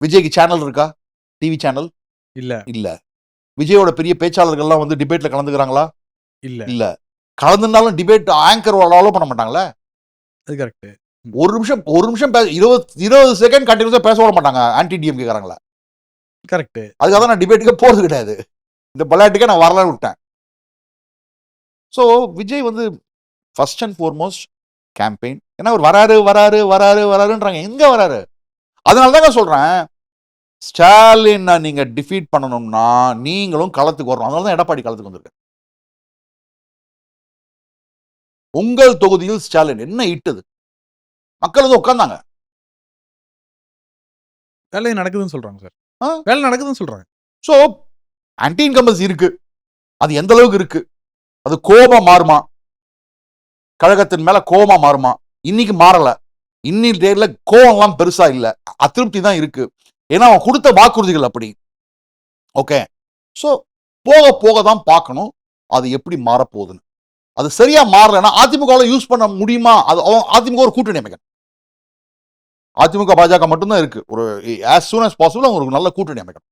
விஜய்க்கு சேனல் இருக்கா? TV channel இல்ல. இல்ல. விஜயோட பெரிய பேச்சாளர்கள்லாம் வந்து டிபேட்ல கலந்துக்கிறாங்களா? இல்ல. இல்ல. கலந்துருந்தாலும் டிபேட் ஆங்கர் அலோவ் பண்ண மாட்டாங்களே? அது கரெக்ட் ஒரு நிமிஷம் ஒரு நிமிஷம் பேச இருபது இருபது செகண்ட் கண்டினியூஸா பேச விட மாட்டாங்க ஆன்டி டிஎம் கேட்கறாங்களா கரெக்ட் அதுக்காக தான் நான் டிபேட்டுக்கே போறது கிடையாது. இந்த விளையாட்டுக்கே நான் வரலான்னு விட்டேன். ஸோ விஜய் வந்து ஃபர்ஸ்ட் அண்ட் foremost கேம்பெயின் ஏன்னா அவர் வராரு வராரு வராரு வராருன்றாங்க. எங்க வராரு? அதனால தாங்க சொல்றேன். ஸ்டாலினை நீங்க டிஃபீட் பண்ணணும்னா நீங்களும் களத்துக்கு வரணும். அதனால தான் எடப்பாடி களத்துக்கு வந்திருக்காரு. உங்கள் தொகுதியில் ஸ்டாலின் என்ன இட்டது? மக்கள் வந்து உட்கார்ந்தாங்க. வேலை நடக்குதுன்னு சொல்றாங்க சார். வேலை நடக்குதுன்னு சொல்றாங்க. ஸோ ஆன்டி இன்கம்பன்சி இருக்கு. அது எந்த அளவுக்கு இருக்கு? அது கோபம் மாறுமா? கழகத்தின் மேல கோபமா மாறுமா? இன்னைக்கு மாறல. இன்னி டேட்ல கோபம்லாம் பெருசா இல்ல. அதிருப்தி தான் இருக்கு. ஏன்னா அவன் கொடுத்த வாக்குறுதிகள் அப்படி. ஓகே? ஸோ போக போக தான் பார்க்கணும் அது எப்படி மாறப்போகுதுன்னு. அது சரியா மாறலைன்னா அதிமுகவில் யூஸ் பண்ண முடியுமா? அது அவன் அதிமுக ஒரு கூட்டணி அமைக்கணும். அதிமுக பாஜக மட்டும்தான் இருக்கு. ஒரு ஆஸ் சூன் as பாசிபிள் அவங்க ஒரு நல்ல கூட்டணி அமைக்கணும்.